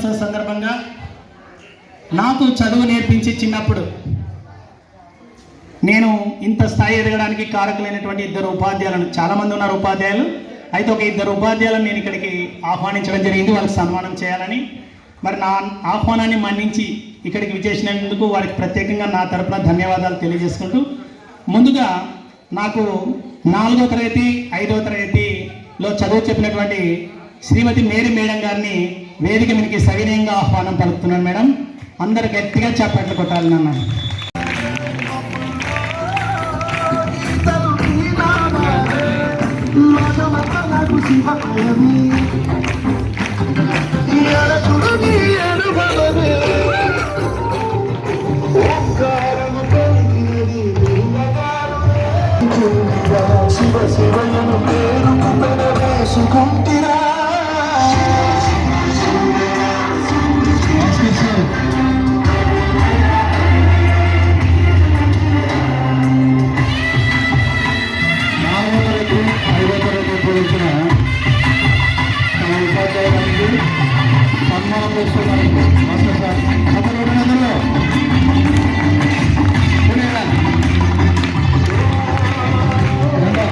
దినోత్సవం సందర్భంగా నాకు చదువు నేర్పించి చిన్నప్పుడు నేను ఇంత స్థాయి ఎదగడానికి కారకులైనటువంటి ఇద్దరు ఉపాధ్యాయులను చాలామంది ఉన్నారు ఉపాధ్యాయులు. అయితే ఒక ఇద్దరు ఉపాధ్యాయులను నేను ఇక్కడికి ఆహ్వానించడం జరిగింది. వాళ్ళకి సన్మానం చేయాలని. మరి నా ఆహ్వానాన్ని మన్నించి ఇక్కడికి విచ్చేసినందుకు వారికి ప్రత్యేకంగా నా తరపున ధన్యవాదాలు తెలియజేసుకుంటూ ముందుగా నాకు నాలుగో తరగతి ఐదో తరగతిలో చదువు చెప్పినటువంటి శ్రీమతి మేరీ మేడం గారిని వేదిక మీకు సవినయంగా ఆహ్వానం పలుకుతున్నాను మేడం. అందరు గట్టిగా చప్పట్లు కొట్టాలి నాన్న. శివ చేస్తున్నారు మాస్టర్ సార్ అప్పుడు అభినందనలు పుణ్యాల. రంగా.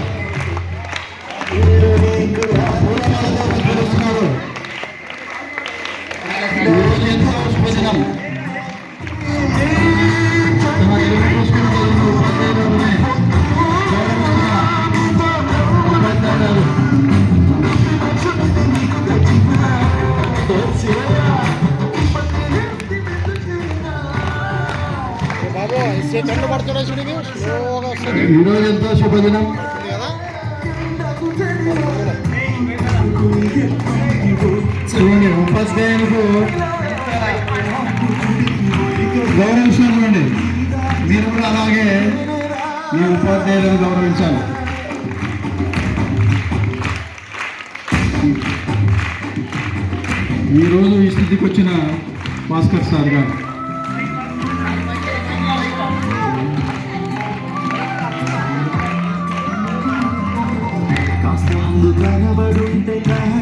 పూలమాలతో పిలుస్తున్నారు. ఈరోజు ఎంతో శుభదినం చూడండి ఉపాధ్యాయులకు గౌరవించాలి చూడండి మీరు కూడా అలాగే మీ ఉపాధ్యాయులను గౌరవించాలి. ఈరోజు ఈ స్థితికి వచ్చిన భాస్కర్ సార్ గారు. down.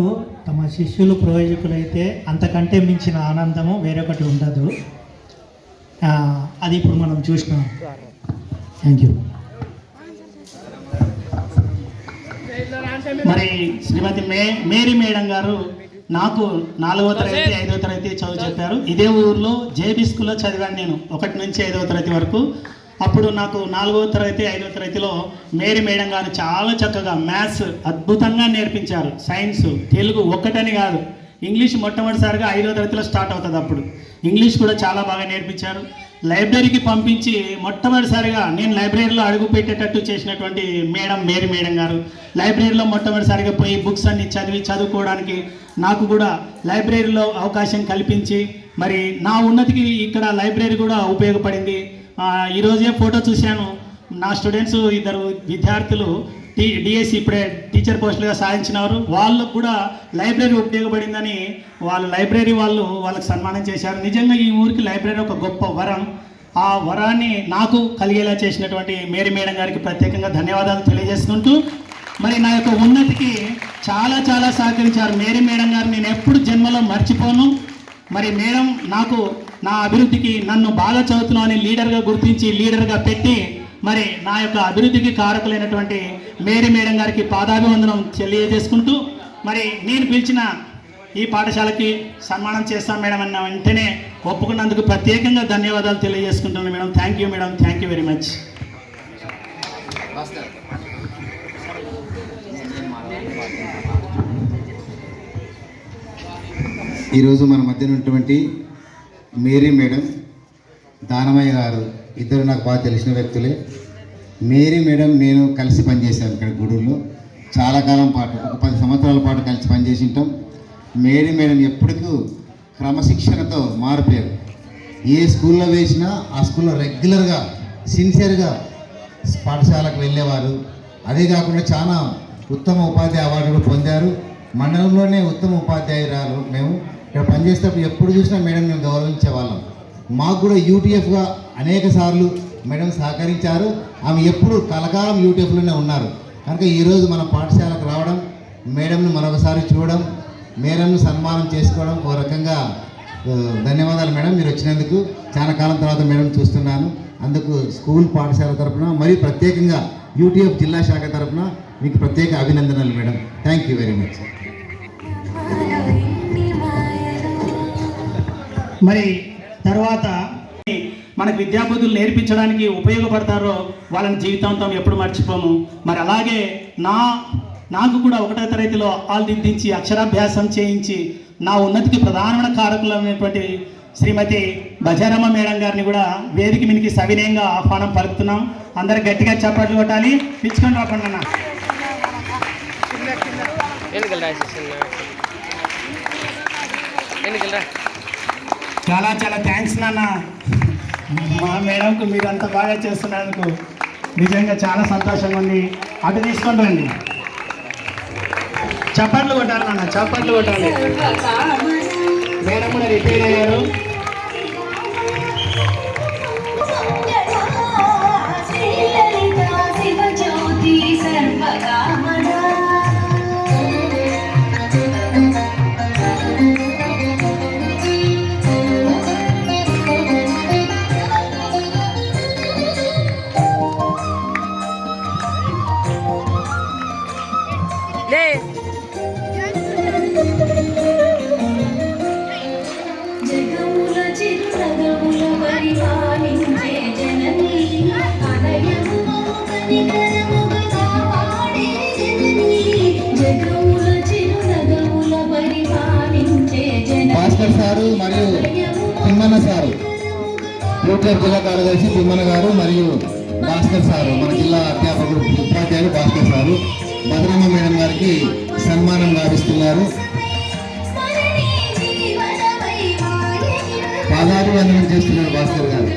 గురువులకు తమ శిష్యులు ప్రయోజకులైతే అంతకంటే మించిన ఆనందము వేరొకటి ఉండదు. అది ఇప్పుడు మనం చూసినాం. థ్యాంక్ యూ మరి శ్రీమతి మే మేరీ మేడం గారు నాకు నాలుగో తరగతి ఐదో తరగతి చదువు చెప్పారు. ఇదే ఊర్లో జేబీ స్కూల్లో చదివాను నేను ఒకటి నుంచి ఐదవ తరగతి వరకు. అప్పుడు నాకు నాలుగవ తరగతి ఐదవ తరగతిలో మేరీ మేడం గారు చాలా చక్కగా మ్యాథ్స్ అద్భుతంగా నేర్పించారు. సైన్స్ తెలుగు ఒక్కటని కాదు. ఇంగ్లీష్ మొట్టమొదటిసారిగా ఐదో తరగతిలో స్టార్ట్ అవుతుంది అప్పుడు. ఇంగ్లీష్ కూడా చాలా బాగా నేర్పించారు. లైబ్రరీకి పంపించి మొట్టమొదటిసారిగా నేను లైబ్రరీలో అడుగు పెట్టేటట్టు చేసినటువంటి మేడం మేరీ మేడం గారు. లైబ్రరీలో మొట్టమొదటిసారిగా పోయి బుక్స్ అన్ని చదివి చదువుకోవడానికి నాకు కూడా లైబ్రరీలో అవకాశం కల్పించి మరి నా ఉన్నతికి ఇక్కడ లైబ్రరీ కూడా ఉపయోగపడింది. ఈరోజే ఫోటో చూశాను. నా స్టూడెంట్స్ ఇద్దరు విద్యార్థులు టీ డిఎస్సి ఇప్పుడే టీచర్ పోస్టులుగా సాధించినారు. వాళ్ళకు కూడా లైబ్రరీ ఉపయోగపడిందని వాళ్ళు లైబ్రరీ వాళ్ళు వాళ్ళకి సన్మానం చేశారు. నిజంగా ఈ ఊరికి లైబ్రరీ ఒక గొప్ప వరం. ఆ వరాన్ని నాకు కలిగేలా చేసినటువంటి మేరీ మేడం గారికి ప్రత్యేకంగా ధన్యవాదాలు తెలియజేసుకుంటూ మరి నా యొక్క ఉన్నతికి చాలా చాలా సహకరించారు మేరీ మేడం గారు. నేను ఎప్పుడు జన్మలో మర్చిపోను. మరి మేడం నాకు నా అభివృద్ధికి నన్ను బాగా చదువుతున్నావు అని లీడర్గా గుర్తించి లీడర్గా పెట్టి మరి నా యొక్క అభివృద్ధికి కారకులైనటువంటి మేరీ మేడం గారికి పాదాభివందనం తెలియజేసుకుంటూ మరి నేను పిలిచిన ఈ పాఠశాలకి సన్మానం చేస్తాం మేడం అన్న వెంటనే ఒప్పుకున్నందుకు ప్రత్యేకంగా ధన్యవాదాలు తెలియజేసుకుంటున్నాను madam. Thank you madam. Thank you very much ఈరోజు మన మధ్యన ఉన్నటువంటి మేరీ మేడం దానమయ్య గారు ఇద్దరు నాకు బాగా తెలిసిన వ్యక్తులే. మేరీ మేడం నేను కలిసి పనిచేశాను ఇక్కడ గూడూరులో. చాలా కాలం పాటు ఒక పది సంవత్సరాల పాటు కలిసి పనిచేసి ఉంటాం మేరీ మేడం ఎప్పటికూ క్రమశిక్షణతో మారిపోయారు ఏ స్కూల్లో వేసినా ఆ స్కూల్లో రెగ్యులర్గా సిన్సియర్గా పాఠశాలకు వెళ్ళేవారు. అదే కాకుండా చాలా ఉత్తమ ఉపాధ్యాయ అవార్డులు పొందారు. మండలంలోనే ఉత్తమ ఉపాధ్యాయురాలు మేము. ఇక్కడ పనిచేసేటప్పుడు ఎప్పుడు చూసినా మేడం మేము గౌరవించే వాళ్ళం మాకు కూడా యూటీఎఫ్గా అనేక సార్లు మేడం సహకరించారు. ఆమె ఎప్పుడు కలకాలం యూటీఎఫ్లోనే ఉన్నారు. కనుక ఈరోజు మన పాఠశాలకు రావడం మేడంను మరొకసారి చూడడం మేడంను సన్మానం చేసుకోవడం ఓ రకంగా ధన్యవాదాలు మేడం మీరు వచ్చినందుకు. చాలా కాలం తర్వాత మేడం చూస్తున్నాను. అందుకు స్కూల్ పాఠశాల తరఫున మరియు ప్రత్యేకంగా యూటీఎఫ్ జిల్లా శాఖ తరఫున మీకు ప్రత్యేక అభినందనలు madam. Thank you very much మరి తర్వాత మనకు విద్యాబుద్ధులు నేర్పించడానికి ఉపయోగపడతారో వాళ్ళని జీవితాంతం ఎప్పుడు మర్చిపోము. మరి అలాగే నా నాకు కూడా ఒకటో తరగతిలో ఆల్దిద్దించి అక్షరాభ్యాసం చేయించి నా ఉన్నతికి ప్రధానమైన కారకులైనటువంటి శ్రీమతి బజారమ్మ మేడం గారిని కూడా వేదిక మినికి సవినయంగా ఆహ్వానం పలుకుతున్నాం. అందరు గట్టిగా చప్పట్లు కొట్టాలి. పిచ్చుకొని రాకుండా అన్న. ఎన్నికలు రాసేసి ఎన్నికలు చాలా చాలా థ్యాంక్స్ నాన్న. మా మేడంకు మీరు అంత బాగా చేస్తున్నందుకు నిజంగా చాలా సంతోషంగా ఉంది. అటు తీసుకొని రండి. చప్పట్లు కొట్టాలి నాన్న చప్పట్లు కొట్టాలి. మేడం కూడా రిపేర్ అయ్యారు. మరియు తిమ్మన్న సారు. యూటీఎఫ్ జిల్లా కార్యదర్శి తిమ్మన్న గారు మరియు భాస్కర్ సారు. మన జిల్లా అధ్యాపకుడు ఉపాధ్యాయులు భాస్కర్ సారు. భద్రమ్మ మేడం గారికి సన్మానం గావిస్తున్నారు. మాయే పాదాలు వందనం చేస్తున్నారు Bhaskar garu.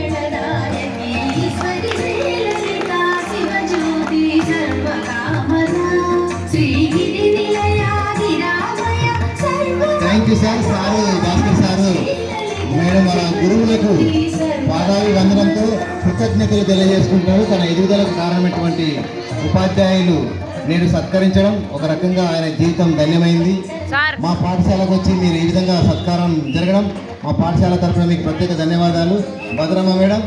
Thank you sir పాదావి వందనంతో కృతజ్ఞతలు తెలియజేసుకుంటున్నారు. తన ఎదుగుదలకు కారణమైనటువంటి ఉపాధ్యాయులు నేను సత్కరించడం ఒక రకంగా ఆయన జీవితం ధన్యమైంది సార్. మా పాఠశాలకు వచ్చి మీరు ఈ విధంగా సత్కారం జరగడం మా పాఠశాల తరఫున మీకు ప్రత్యేక ధన్యవాదాలు. భద్రమ్మ మేడం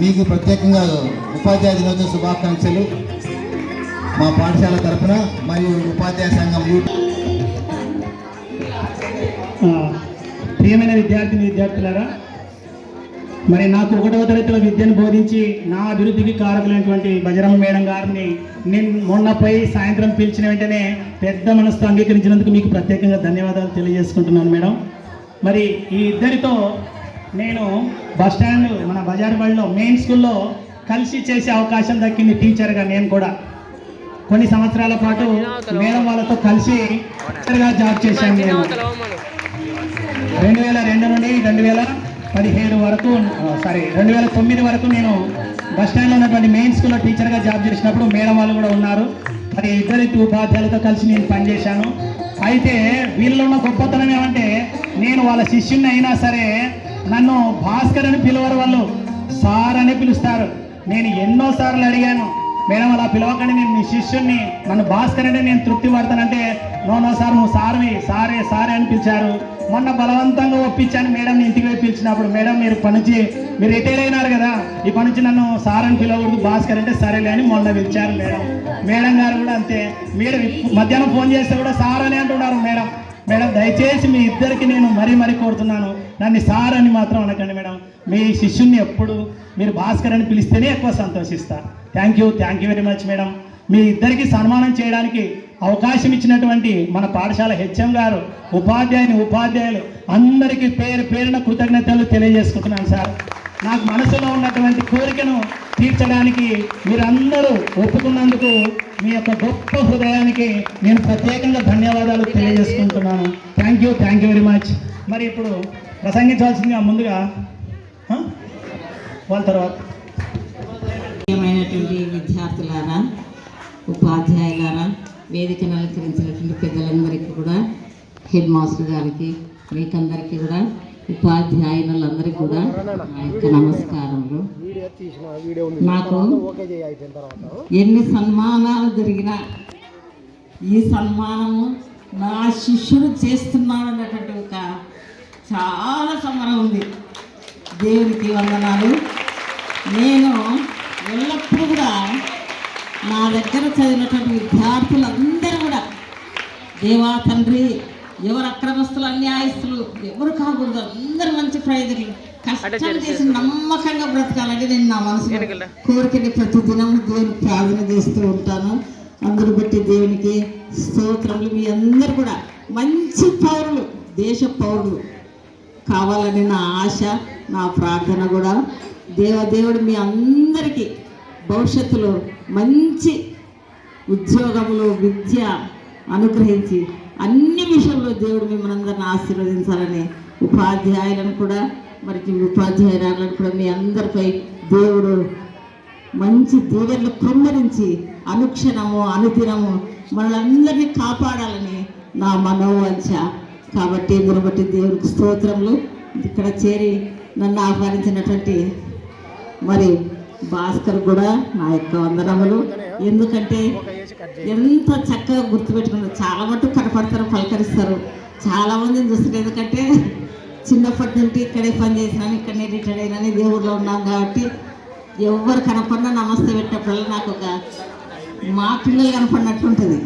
మీకు ప్రత్యేకంగా ఉపాధ్యాయ దినోత్సవ శుభాకాంక్షలు. మా పాఠశాల తరఫున మరియు ఉపాధ్యాయ సంఘం ప్రియమైన విద్యార్థిని విద్యార్థులారా మరి నాకు ఒకటవ తరగతిలో విద్యను బోధించి నా అభివృద్ధికి కారకులైనటువంటి బజరమ్మ మేడం గారిని నేను మొన్నపై సాయంత్రం పిలిచిన వెంటనే పెద్ద మనసుతో అంగీకరించినందుకు మీకు ప్రత్యేకంగా ధన్యవాదాలు తెలియజేసుకుంటున్నాను మేడం. మరి ఈ ఇద్దరితో నేను బస్ స్టాండ్ మన బజార్ బడిలో మెయిన్ స్కూల్లో కలిసి చేసే అవకాశం దక్కింది టీచర్గా నేను కూడా. కొన్ని సంవత్సరాల పాటు మేడం వాళ్ళతో కలిసి టీచర్గా జాబ్ చేశాను నేను. రెండు వేల రెండు నుండి రెండు వేల పదిహేడు వరకు సారీ రెండు వేల తొమ్మిది వరకు నేను బస్ స్టాండ్లో ఉన్నటువంటి మెయిన్ స్కూల్లో టీచర్గా జాబ్ చేసినప్పుడు మేడం వాళ్ళు కూడా ఉన్నారు. మరి ఇద్దరి ఉపాధ్యాయులతో కలిసి నేను పనిచేశాను. అయితే వీళ్ళలో ఉన్న గొప్పతనం ఏమంటే నేను వాళ్ళ శిష్యుని అయినా సరే నన్ను భాస్కర్ అని పిలవరు వాళ్ళు. సార్ అని పిలుస్తారు. నేను ఎన్నో సార్లు అడిగాను మేడం అలా పిలవకండి నేను మీ శిష్యుణ్ణి నన్ను భాస్కర్ అంటే నేను తృప్తి పడతానంటే నో నో సార్ నువ్వు సార్వి సారే సారే అని పిలిచారు. మొన్న బలవంతంగా ఒప్పించాను మేడం పిలిచినప్పుడు మేడం మీరు పనిచి మీరు రిటైర్ అయినారు కదా ఈ పనిచి నన్ను సార్ అని పిలవకూడదు భాస్కర్ అంటే సరేలే అని మొన్న పిలిచారు మేడం. మేడం గారు కూడా అంతే. మీరు మధ్యాహ్నం ఫోన్ చేస్తే కూడా సార్ అని అంటున్నారు మేడం. మేడం దయచేసి మీ ఇద్దరికి నేను మరీ మరీ కోరుతున్నాను. నన్ను సార్ అని మాత్రం అనకండి మేడం. మీ శిష్యుని ఎప్పుడు మీరు భాస్కర్ అని పిలిస్తేనే ఎక్కువ సంతోషిస్తా. Thank you thank you very much madam. మీ ఇద్దరికి సన్మానం చేయడానికి అవకాశం ఇచ్చినటువంటి మన పాఠశాల హెచ్ఎం గారు ఉపాధ్యాయుని ఉపాధ్యాయులు అందరికీ పేరు పేరున కృతజ్ఞతలు తెలియజేసుకుంటున్నాను సార్. నాకు మనసులో ఉన్నటువంటి కోరికను తీర్చడానికి మీరందరూ ఒప్పుకున్నందుకు మీ యొక్క గొప్ప హృదయానికి నేను ప్రత్యేకంగా ధన్యవాదాలు తెలియజేసుకుంటున్నాను. Thank you thank you very much మరి ఇప్పుడు ప్రసంగించాల్సిందిగా ముందుగా వాళ్ళ తర్వాత. విద్యార్థులారా ఉపాధ్యాయులారా వేదికను అలంకరించినటువంటి పెద్దలందరికీ కూడా హెడ్ మాస్టర్ గారికి మీకందరికీ కూడా ఉపాధ్యాయులందరికీ కూడా నా యొక్క నమస్కారములు. వీడియో నాకు ఎన్ని సన్మానాలు జరిగినా ఈ సన్మానము నా శిష్యుడు చేస్తున్నాడు అన్నటువంటి ఒక చాలా సంబరం ఉంది. దేవునికి వందనాలు. నేను ఎల్లప్పుడూ కూడా నా దగ్గర చదివినటువంటి విద్యార్థులందరూ కూడా దేవా తండ్రి ఎవరు అక్రమస్తులు అన్యాయస్తులు ఎవరు కాకూడదు అందరూ మంచి ప్రయోజకులు కష్టం చేసి నమ్మకంగా బ్రతకాలని నేను నా మనసులో కోరికని ప్రతి దినం దేవునికి ప్రార్థన చేస్తూ ఉంటాను. అందరూ బట్టి దేవునికి స్తోత్రములు. మీ అందరు కూడా మంచి పౌరులు దేశ పౌరులు కావాలని నా ఆశ నా ప్రార్థన కూడా. దేవదేవుడు మీ అందరికీ భవిష్యత్తులో మంచి ఉద్యోగములు విద్య అనుగ్రహించి అన్ని విషయంలో దేవుడు మిమ్మల్ని అందరిని ఆశీర్వదించాలని ఉపాధ్యాయులను కూడా మరి ఉపాధ్యాయురాలను కూడా మీ అందరిపై దేవుడు మంచి దీవెనలు కుమ్మరించి అనుక్షణము అనుదినము మనలందరినీ కాపాడాలని నా మనోవంచ కాబట్టి ఇందును బట్టి దేవునికి స్తోత్రములు. ఇక్కడ చేరి నన్ను ఆహ్వానించినటువంటి మరి భాస్కర్ కూడా నా యొక్క వందనములు. ఎందుకంటే ఎంత చక్కగా గుర్తుపెట్టుకున్నారు చాలా మటుకు కనపడతారు పలకరిస్తారు. చాలా మందిని చూస్తారు ఎందుకంటే చిన్నప్పటి నుండి ఇక్కడే పని చేసినాను ఇక్కడనే రిటైర్ అయినాను ఇదే ఊర్లో ఉన్నాం కాబట్టి ఎవరు కనపడినా నమస్తే పెట్టినప్పుడల్లా నాకు ఒక మా పిల్లలు కనపడినట్టు ఉంటుంది.